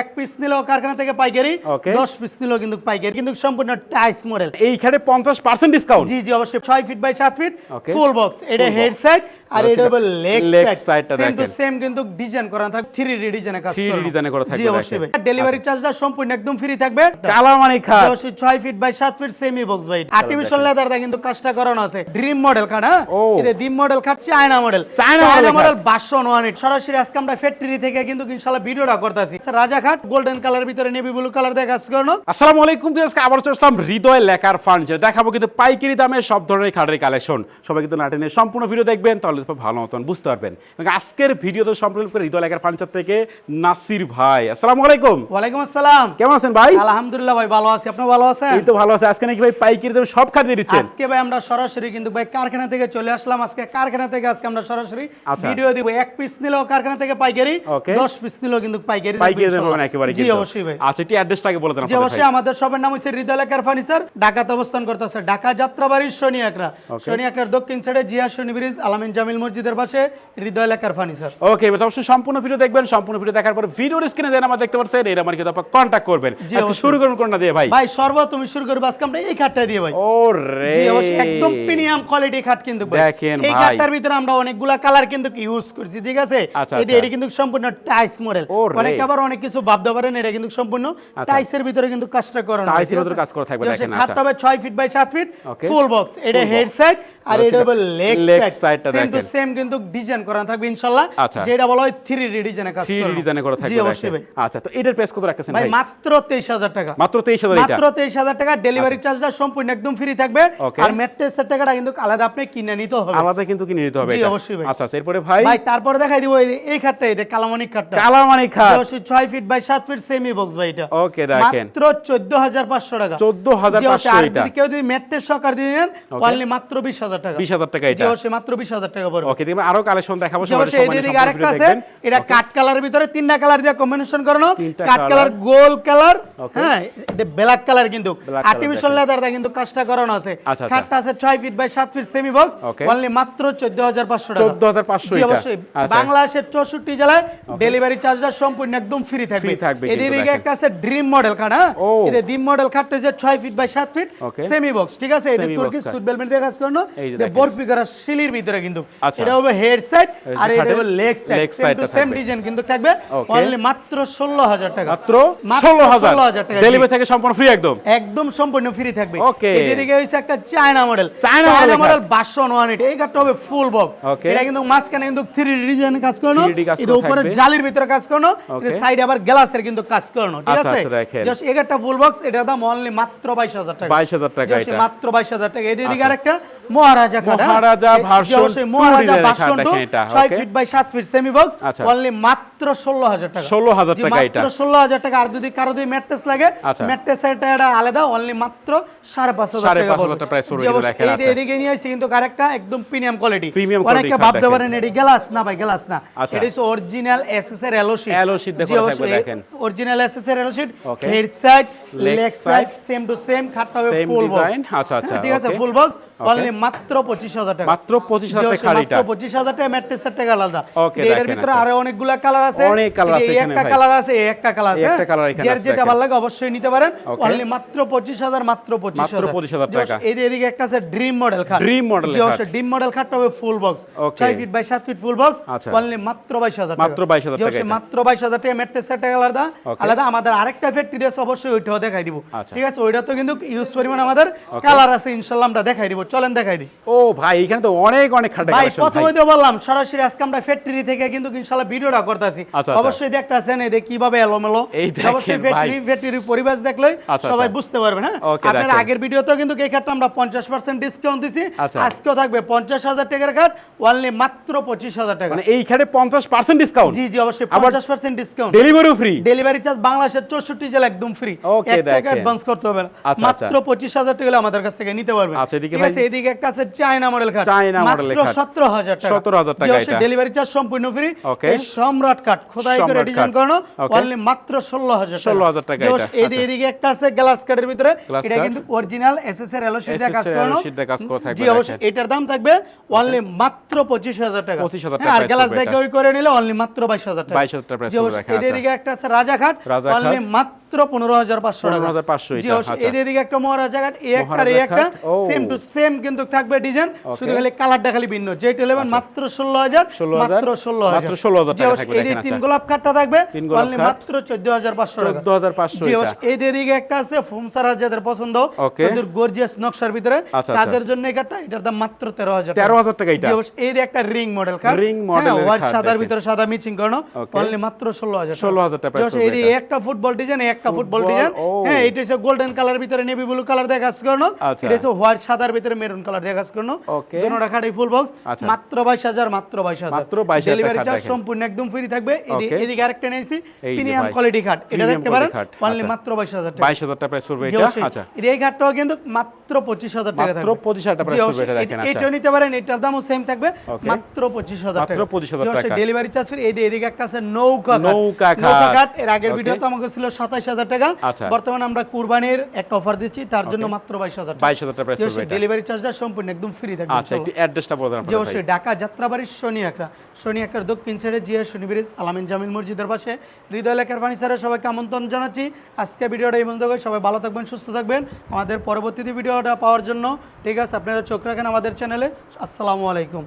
এক পিস নিলেও কারখানা থেকে পাইকারি দশ পিস নিলেও কিন্তু পাইকারি কিন্তু সম্পূর্ণ টাইস মডেল এইখানে পঞ্চাশ পার্সেন্ট ডিসকাউন্ট জি জি অবশ্যই। ছয় ফিট বাই সাত ফিট ফুল বক্স এটা Full হেড সাইড আর এটা leg side same to same কিন্তু ডিজাইন করা থাকবে থ্রি ডি ডিজাইনে কাজ 3D করা করা থাকবে জি অবশ্যই ডেলিভারি চার্জটা সম্পূর্ণ একদম ফ্রি থাকবে। কালার মানে খাট অবশ্যই। ছয় ফিট বাই সাত ফিট সেমি বক্স ভাই। আর্টিফিশিয়াল লেদার দা কিন্তু কাজটা করানো আছে। ড্রিম মডেল খাট হ্যাঁ? এটা ড্রিম মডেল খাট China model China model version one সরাসরি আজকে আমরা ফ্যাক্টরি থেকে কিন্তু ইনশাআল্লাহ ভিডিওটা করতেছি। রাজা গোল্ডেন কালার ভিতরে নেভি ব্লু কালার দিয়ে কাজ করানো আসসালামু আলাইকুম আজকে আবার হৃদয় লেখার ফার্নিচার দেখাবো কিন্তু পাইকারি দামে সব ধরনের খাটের কালেকশন সবাই কিন্তু নাটেনে সম্পূর্ণ ভিডিও দেখবেন তাহলে ভালো মতন বুঝতে পারবেন। আজকের ভিডিওতে সম্পূর্ণ করে হৃদয় লেখার ফার্নিচার থেকে নাসির ভাই। আসসালামু আলাইকুম। ওয়ালাইকুম আসসালাম। কেমন আছেন ভাই? আলহামদুলিল্লাহ ভাই ভালো আছি। আপনি ভালো আছেন? এই তো ভালো আছে। আজকে নাকি ভাই পাইকারি দামে সব খাট দিয়ে দিচ্ছেন? আজকে ভাই আমরা সরাসরি কিন্তু ভাই কারখানা থেকে চলে আসলাম। আজকে কারখানা থেকে আজকে আমরা সরাসরি আচ্ছা। ভিডিও দিব। এক পিস নিলেও কারখানা থেকে পাইকারি Okay. দশ পিস নিলেও কিন্তু পাইকারি পাইকারি থাকবে একেবারে জি অবশ্যই ভাই। আচ্ছা এটি অ্যাড্রেসটাকে বলে দেন জি অবশ্যই আমাদের সবার নাম হচ্ছে হৃদয় ফার্নিচার ঢাকাতে অবস্থান করতেছে ঢাকা যাত্রাবাড়ি শনি শনি দক্ষিণ সাইডে জিয়া শনি ব্রিজ আলামিন জামিল মসজিদের পাশে হৃদয় ফার্নিচার। ওকে অবশ্যই সম্পূর্ণ ভিডিও দেখবেন সম্পূর্ণ ভিডিও দেখার পর ভিডিওর স্ক্রিনে আমরা দেখতে পাচ্ছেন এর আমার কিন্তু আপনারা করবেন। শুরু করুন কোনটা দিয়ে ভাই? ভাই সর্বপ্রথম শুরু করব আজকে আমরা এই খাটটা দিয়ে ভাই। ও রে জি অবশ্যই একদম প্রিমিয়াম কোয়ালিটি খাট কিন্তু ভাই। দেখেন এই খাটটার ভিতরে আমরা অনেকগুলা কালার কিন্তু ইউজ করছি ঠিক আছে? আচ্ছা, এটা আচ্ছা। এটা কিন্তু সম্পূর্ণ টাইস মডেল। অনেকে আবার অনেক কিছু ভাবতে পারেন এটা কিন্তু সম্পূর্ণ টাইসের ভিতরে কিন্তু কাজটা হয়, টাইসের ভিতরে কাজ করা থাকবে, দেখেন, সেই খাটটা আচ্ছা। হবে 6 feet by 7 feet full box এটা হেড সাইড আর এটা হবে leg side same to same কিন্তু ডিজাইন করা থাকবে ইনশাআল্লাহ আচ্ছা। যেটা বলা হয় 3D ডিজাইনে কাজ 3D করানো। ডিজাইনে করা থাকবে জি অবশ্যই আচ্ছা তো এটার প্রাইস কত রাখতেছেন ভাই মাত্র 23000 টাকা। মাত্র 23000 এটা? মাত্র তেইশ হাজার টাকা ডেলিভারি চার্জটা সম্পূর্ণ একদম ফ্রি থাকবে. আর ম্যাট্রেসের টাকাটা কিন্তু আলাদা আপনি কিনে নিতে হবে। আলাদা কিন্তু কিনে নিতে হবে জি, অবশ্যই ভাই। আচ্ছা আচ্ছা এরপরে ভাই? ভাই তারপরে দেখাই দিব এই- খাটটা এই যে কালামানিক খাটটা। কালার মানে খাট। অবশ্যই ছয় ফিট বাই সাত ফিট সেমি বক্স ভাই এটা। ওকে রাখেন। মাত্র চোদ্দ হাজার পাঁচশো টাকা। 14,500 হাজার অবশ্যই। আর এটা। যদি কেউ যদি ম্যাট্রেস সহকার দিয়ে নেন অনলি মাত্র বিশ হাজার টাকা। 20000 টাকা এটা। মাত্র বিশ হাজার টাকা পড়বে। ওকে দেখবেন আরও কালেকশন দেখাবো সবার সবাই এই দিকে আরেকটা আছে। এটা কাট কালারের ভিতরে তিনটা কালার দিয়ে কম্বিনেশন করানো। কাট কালার গোল কালার হ্যাঁ ব্ল্যাক কালার কিন্তু। আর্টিফিশিয়াল লেদার দিয়ে কিন্তু কাজটা করানো আছে। আচ্ছা, আচ্ছা। খাটটা আছে 6 feet by 7 feet semi box only মাত্র 14500 টাকা। 14,500 জি অবশ্যই। আচ্ছা। বাংলাদেশের 64 জেলায় ডেলিভারি চার্জটা সম্পূর্ণ একদম ফ্রি থাকবে। এদিকে একটা আছে ড্রিম মডেল খাট হ্যাঁ। এটা ড্রিম মডেল খাটটা যে 6 feet by 7 feet semi box ঠিক আছে? এটা তুর্কি সুট বেলমেন্ট দিয়ে কাজ করানো। বরফি করা শিলির ভিতরে কিন্তু। এটা হবে হেড সাইড আর এটা হবে leg side leg same. Design কিন্তু থাকবে। অনলি মাত্র 16000 টাকা। মাত্র মাত্র 16000 16,000 টাকা, ডেলিভারি থেকে সম্পূর্ণ ফ্রি একদম। একদম সম্পূর্ণ ফ্রি থাকবে। এদিকে হইছে একটা চায়না মডেল চায়না মডেল 501 এই কাঠটা হবে ফুল বক্স এটা কিন্তু মাঝখানে কিন্তু 3D ডিজাইনে কাজ করানো। এটা উপরে জালির ভিতরে কাজ করানো. সাইডে আবার গ্লাসের কিন্তু কাজ করানো। ঠিক আচ্ছা, আছে? আচ্ছা, জাস্ট এই কাঠটা ফুল বক্স এটার দাম অনলি মাত্র 22000 টাকা। 22000 টাকা এটা। মাত্র 22000 টাকা। এদিকে আচ্ছা। আরেকটা মহারাজা কাঠ হ্যাঁ? মহারাজা অবশ্যই মহারাজা ভার্সন দেখেন এটা, 6 feet by 7 feet semi box আচ্ছা। অনলি মাত্র 16000 টাকা 16,000 জি, টাকা মাত্র এটা। 16000 টাকা আর যদি কারও যদি ম্যাট্রেস লাগে আচ্ছা। ম্যাট্রেসের এটা আলাদা অনলি মাত্র 5500 টাকা 5,500 পড়বে। price পড়বে এই আচ্ছা। এদিকে নিয়ে আসছি কিন্তু আরেকটা একদম প্রিমিয়াম কোয়ালিটি অনেকে ভাবতে পারেন এটি গ্লাস না ভাই গ্লাস না আচ্ছা। এটা হচ্ছে অরিজিনাল এসএস এর এলো শীট দেখেন। অরিজিনাল এসএস এর alloy sheet head side leg side same to same খাটটা হবে ফুল বক্স আচ্ছা, আচ্ছা, ঠিক আছে ফুল বক্স অনলি মাত্র 25000 টাকা মাত্র 25000 টাকা খাট মাত্র এটা। 25000 টাকা ম্যাট্রেসের টাকা আলাদা এটার ভিতরে আচ্ছা। আরও অনেকগুলা কালার আছে। অনেক যে আছে এখানে একটা কালার আছে একটা কালার আছে একটা colour এখানে আছে, যেটা ভালো লাগে অবশ্যই নিতে পারেন। অনলি মাত্র 25000 মাত্র 25000 25,000 টাকা। এই যে এদিকে একটা আছে ড্রিম মডেল খাট। Model এর খাট। ড্রিম মডেল খাটটা হবে full box 6 feet by 7 feet full box. Only মাত্র 22000 টাকা। মাত্র 22,000 টাকা মাত্র 22000 টাকা। আলাদা আলাদা আমাদের আরেকটা ফ্যাক্টরি আছে অবশ্যই ওইটাও দেখাই দিব। আচ্ছা। ঠিক আছে ওইটা তো কিন্তু ইউজ পরিমাণ আমাদের কালার আছে ইনশাআল্লাহ আমরা দেখাই দিব। চলেন দেখাই দিই। ও ভাই এখানে তো অনেক অনেক খাটের ভাই প্রথমে তো বললাম সরাসরি আজকে আমরা ফ্যাক্টরি থেকে কিন্তু ইনশাআল্লাহ ভিডিওটা করতেছি। আচ্ছা, আচ্ছা। অবশ্যই দেখতাছেন এই কীভাবে এলোমেলো। এই অবশ্যই পরিবেশ দেখলে আচ্ছা, সবাই। বুঝতে পারবেন হ্যাঁ? আপনার আগের ভিডিওতেও কিন্তু এই খাটটা আমরা 50% ডিসকাউন্ট দিছি। আজকেও থাকবে 50000 টাকার খাট অনলি মাত্র 25000 টাকা। মানে এইখানে 50% ডিসকাউন্ট জি জি অবশ্যই আবার 50% ডিসকাউন্ট ডেলিভারিও ফ্রি ডেলিভারি চার্জ বাংলাদেশের 64 জেলা একদম ফ্রি Okay, এক টাকা অ্যাডভান্স করতে হবে না। মাত্র 25000 টাকা আমাদের কাছ থেকে নিতে পারবেন। এদিকে ঠিক আছে এইদিকে একটা আছে চায়না মডেল খাট। চায়না খাট। সতেরো হাজার টাকা। 17,000 টাকা ডেলিভারি চার্জ সম্পূর্ণ ফ্রি Okay. সম্রাট কাঠ খোদাই করে ডিজাইন করানো অনলি মাত্র ষোলো হাজার 16,000 টাকা এটা, এইদিকে এদিকে একটা আছে গ্লাস ভিতরে। এটা কিন্তু অরিজিনাল এসএসআর এলো দিয়ে কাজ করানো। কাজ করা থাকবে, জি অবশ্যই। এটার দাম থাকবে অনলি মাত্র পঁচিশ হাজার টাকা। 25,000 টাকা আর গ্লাস দেখে ওই করে নিলে অনলি মাত্র বাইশ হাজার টাকা। 22,000 টাকা জি অবশ্যই। এদিকে একটা আছে রাজাঘাট রাজাঘাট। অনলি মাত্র পনেরো হাজার পাঁচশো টাকা 15,500 জি এটা, অবশ্যই আচ্ছা। এদিকে একটা মহারাজাঘাট এই একটা এই একটা সেম টু সেম কিন্তু থাকবে ডিজাইন শুধু খালি কালারটা খালি ভিন্ন যেটা নেবেন মাত্র ষোলো হাজার মাত্র ষোলো মাত্র 16,000 জি টাকা অবশ্যই থাকবে, এই তিন আচ্ছা। গোলাপ কাঠটা থাকবে। মাত্র চোদ্দ হাজার পাঁচশো টাকা 14,500 জি এটা। অবশ্যই এই দিকে একটা আছে ফুমসারাজ যাদের পছন্দ Okay. গর্জিয়াস নকশার ভিতরে আচ্ছা, আচ্ছা। তাদের জন্য এই কাঠটা এটার দাম মাত্র তেরো হাজার 13,000 টাকা এটা? এই একটা রিং মডেল কাঠ model এর হোয়াইট সাদার ভিতরে সাদা মিচিং করানো অনলি মাত্র ষোলো হাজার 16,000 টাকা price এই পড়বে একটা ফুটবল ডিজাইন একটা ফুটবল ডিজাইন হ্যাঁ এটা হচ্ছে গোল্ডেন কালার ভিতরে নেভি ব্লু কালার দিয়ে কাজ করানো। আচ্ছা। এটা হচ্ছে হোয়াইট সাদার ভিতরে মেরুন কালার দিয়ে কাজ করানো। Okay. দোনোটা খাটে ফুল বক্স। মাত্র বাইশ হাজার মাত্র বাইশ হাজার। মাত্র 22,000 ডেলিভারি চার্জ সম্পূর্ণ একদম ফ্রি থাকবে। এদিকে আরেকটা নিয়েছি এই প্রিমিয়াম কোয়ালিটি খাট এটা দেখতে পারেন? অনলি আচ্ছা। মাত্র বাইশ হাজার টাকা। 22,000 টাকা প্রাইস পড়বে এটা? আচ্ছা। এই ঘাটটাও কিন্তু মাত্র পঁচিশ হাজার টাকা মাত্র 25,000 টাকা price পড়বে এটা দেখেন, আচ্ছা। এটাও নিতে পারেন। এটার দামও সেম থাকবে। মাত্র পঁচিশ হাজার মাত্র টাকা। 25,000 টাকা। ডেলিভারি চার্জ ফ্রি এদিকে একটা আছে নৌকা। নৌকা ঘাট এর আগের Okay. ভিডিও তো আমাকে ছিল সাতাশ হাজার টাকা। আচ্ছা। বর্তমানে আমরা কুরবানির একটা অফার দিচ্ছি তার জন্য মাত্র বাইশ হাজার 22,000 টাকা price ডেলিভারি চার্জটা সম্পূর্ণ একদম ফ্রি থাকবে আচ্ছা একটু অ্যাড্রেসটা বলে দেন অবশ্যই ঢাকা যাত্রাবাড়ির শনি একরা শনি একরার দক্ষিণ সাইডে জিয়া শনি ব্রিজ আলামিন জামিল মসজিদের পাশে। হৃদয় এলাকার ফার্নিচারে সবাইকে আমন্ত্রণ জানাচ্ছি। আজকে ভিডিওটা এই পর্যন্ত সবাই ভালো থাকবেন সুস্থ থাকবেন। আমাদের পরবর্তীতে ভিডিওটা পাওয়ার জন্য ঠিক আছে আপনারা চোখ রাখেন আমাদের চ্যানেলে আসসালামু আলাইকুম।